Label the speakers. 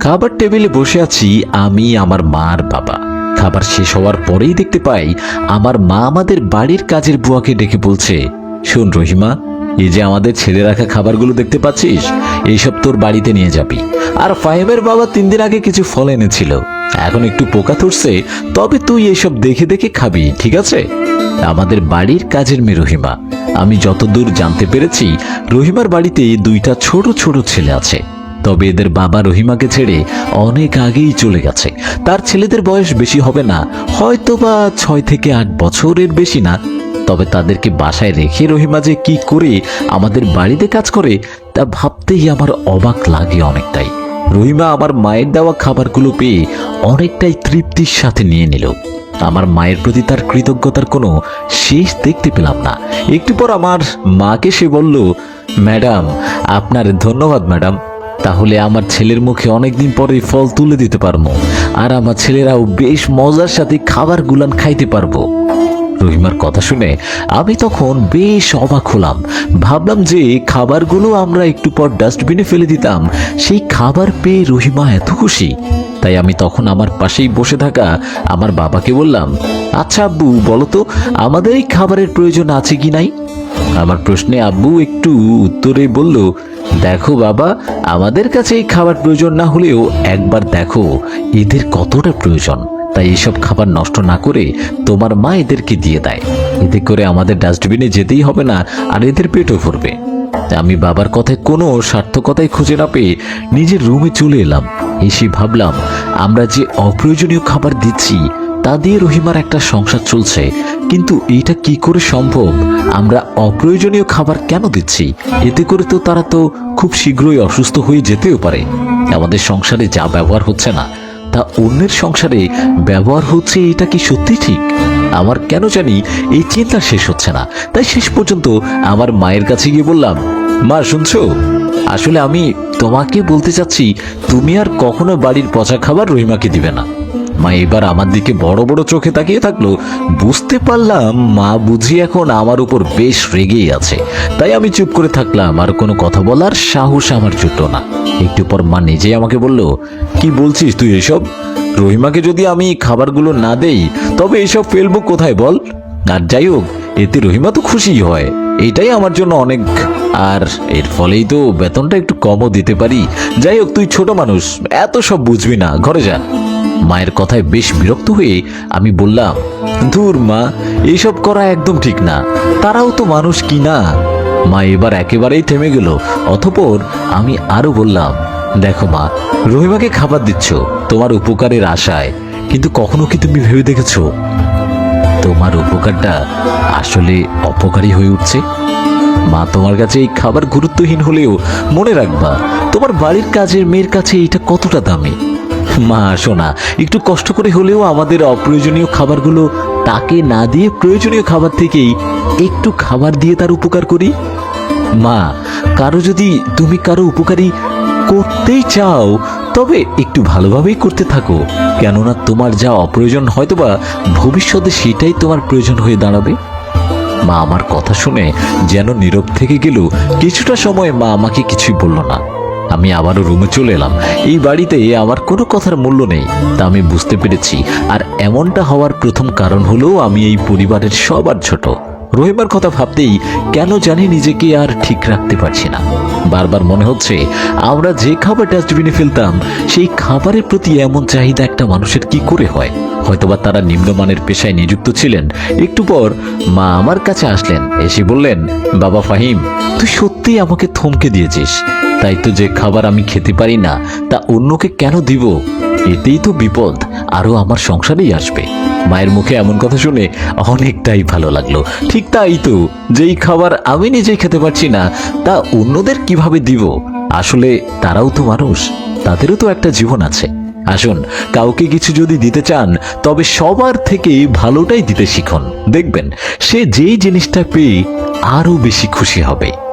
Speaker 1: খাবার টেবিলে বসে আছি আমি, আমার মার বাবা। খাবার শেষ হওয়ার পরেই দেখতে পাই আমার মা আমাদের বাড়ির কাজের বুয়াকে ডেকে বলছে, শোন রহিমা, এই যে আমাদের ছেলে রাখা খাবারগুলো দেখতে পাচ্ছিস, এইসব তোর বাড়িতে নিয়ে যাবি। আর ফাহিমের বাবা তিন দিন আগে কিছু ফল এনেছিল। এখন একটু পোকা ধরছে, তবে তুই এইসব দেখে দেখে খাবি, ঠিক আছে? আমাদের বাড়ির কাজের মেয়ে রহিমা। আমি যতদূর জানতে পেরেছি, রহিমার বাড়িতে দুইটা ছোট ছোট ছেলে আছে। তবে এদের বাবা রহিমাকে ছেড়ে অনেক আগেই চলে গেছে। তার ছেলেদের বয়স বেশি হবে না হয়তো বা ছয় থেকে আট বছরের বেশি না। তবে তাদেরকে বাসায় রেখে রহিমা যে কি করে আমাদের বাড়িতে কাজ করে, তা ভাবতেই আমার অবাক লাগে অনেকটাই। রহিমা আমার মায়ের দেওয়া খাবারগুলো পেয়ে অনেকটাই তৃপ্তির সাথে নিয়ে নিল। আমার মায়ের প্রতি তার কৃতজ্ঞতার কোনো শেষ দেখতে পেলাম না। একটু পর আমার মাকে সে বলল, ম্যাডাম, আপনার ধন্যবাদ, ম্যাডাম। তাহলে আমার ছেলের মুখে অনেকদিন পরে ফল তুলে দিতে পারব। আর আমার ছেলেরাও বেশ মজার সাথে খাবার গুলান খাইতে পারব। রহিমার কথা শুনে আমি তখন বেশ অবাক হলাম। ভাবলাম যে খাবারগুলো আমরা একটু পর ডাস্টবিনে ফেলে দিতাম। সেই খাবার পেয়ে রহিমা এত খুশি। তাই আমি তখন আমার পাশেই বসে থাকা আমার বাবাকে বললাম আচ্ছা আব্বু, বলো তো, আমাদের এই খাবারের প্রয়োজন আছে কি নাই? আমার প্রশ্নে আব্বু একটু উত্তরে বলল দেখো বাবা, আমাদের কাছে এই খাবার প্রয়োজন না হলেও একবার দেখো, এদের কতটা প্রয়োজন। তাই এসব খাবার নষ্ট না করে তোমার মা এদেরকে দিয়ে দেয়। এতে করে আমাদের ডাস্টবিনে যেতেই হবে না, আর এদের পেটও ভরবে। আমি বাবার কথায় কোনো সার্থকতাই খুঁজে না পেয়ে নিজের রুমে চলে এলাম। এসে ভাবলাম, আমরা যে অপ্রয়োজনীয় খাবার দিচ্ছি তা দিয়ে রহিমার একটা সংসার চলছে। কিন্তু এটা কি করে সম্ভব? আমরা অপ্রয়োজনীয় খাবার কেন দিচ্ছি? এতে করে তো তারা তো খুব শীঘ্রই অসুস্থ হয়ে যেতেও পারে। আমাদের সংসারে যা ব্যবহার হচ্ছে না, তা অন্যের সংসারে ব্যবহার হচ্ছে, এটা কি সত্যি ঠিক? আমার কেন জানি এই চিন্তা শেষ হচ্ছে না। তাই শেষ পর্যন্ত আমার মায়ের কাছে গিয়ে বললাম, মা, শুনছো? আসলে আমি তোমাকে বলতে চাচ্ছি, তুমি আর কখনো বাড়ির পচা খাবার রহিমাকে দিবে না। মা, এবার আমার দিকে বড় বড় চোখে তাকিয়ে থাকল। বুঝতে পারলাম মা বুঝি এখন আমার উপর বেশ রেগেই আছে। তাই আমি চুপ করে থাকলাম, আর কোনো কথা বলার সাহস আমার জুটলো না। একটু পর মা নিজেই আমাকে বলল, কি বলছিস তুই এসব? রহিমাকে যদি আমি খাবারগুলো না দেই, তবে এসব ফেলব কোথায় বল? আর যাই হোক, এতে রহিমা তো খুশি হয়। এটাই আমার জন্য অনেক। আর এর ফলেই তো বেতনটা একটু কমও দিতে পারি। যাই হোক, তুই ছোট মানুষ, এত সব বুঝবি না। ঘরে যা। মায়ের কথায় বেশ বিরক্ত হয়ে আমি বললাম, ধুর মা এইসব করা একদম ঠিক না। তারাও তো মানুষ কি না? মা এবার একেবারেই থেমে গেল। অথপর আমি আরও বললাম, দেখো মা, রহিমাকে খাবার দিচ্ছ, তোমার উপকারের আশায়। কিন্তু কখনো কি তুমি ভেবে দেখেছ? তোমার উপকারটা আসলে অপকারী হয়ে উঠছে? মা, তোমার কাছে এই খাবার গুরুত্বহীন হলেও মনে রাখবা, তোমার বাড়ির কাজের মেয়ের কাছে এটা কতটা দামি। মা শোনা একটু কষ্ট করে হলেও আমাদের অপ্রয়োজনীয় খাবারগুলো তাকে না দিয়ে প্রয়োজনীয় খাবার থেকেই একটু খাবার দিয়ে তার উপকার করি। মা, কারও যদি তুমি কারও উপকারী করতেই চাও, তবে একটু ভালোভাবেই করতে থাকো। কেননা তোমার যা অপ্রয়োজন হয়তোবা ভবিষ্যতে সেটাই তোমার প্রয়োজন হয়ে দাঁড়াবে। মা, আমার কথা শুনে যেন নীরব থেকে গেল, কিছুটা সময় মা আমাকে কিছুই বলল না। আমি আবারও রুমে চলে এলাম। এই বাড়িতে আমার কোনো কথার মূল্য নেই, তা আমি বুঝতে পেরেছি। আর এমনটা হওয়ার প্রথম কারণ হলো আমি এই পরিবারের সবার ছোট। রহিমার কথা ভাবতেই কেন জানি নিজেকে আর ঠিক রাখতে পারছি না। বারবার মনে হচ্ছে আমরা যে খাবার ডাস্টবিনে ফেলতাম, সেই খাবারের প্রতি এমন চাহিদা একটা মানুষের কি করে হয়? হয়তোবা তারা নিম্নমানের পেশায় নিযুক্ত ছিলেন। একটু পর মা আমার কাছে আসলেন, এসে বললেন, বাবা ফাহিম, তুই সত্যিই আমাকে থমকে দিয়েছিস। তাই তো যে খাবার আমি খেতে পারি না, তা অন্যকে কেন দিব? এতেই তো বিপদ, আরও আমার সংসারেই আসবে। মায়ের মুখে এমন কথা শুনে অনেকটাই ভালো লাগল। ঠিক তাই তো, যেই খাবার আমি নিজেই খেতে পারছি না, তা অন্যদের কীভাবে দিব? আসলে তারাও তো মানুষ, তাদেরও তো একটা জীবন আছে। আসুন, কাউকে কিছু যদি দিতে চান, তবে সবার থেকে ভালোটাই দিতে শিখুন। দেখবেন, সে যেই জিনিসটা পেয়ে আরও বেশি খুশি হবে।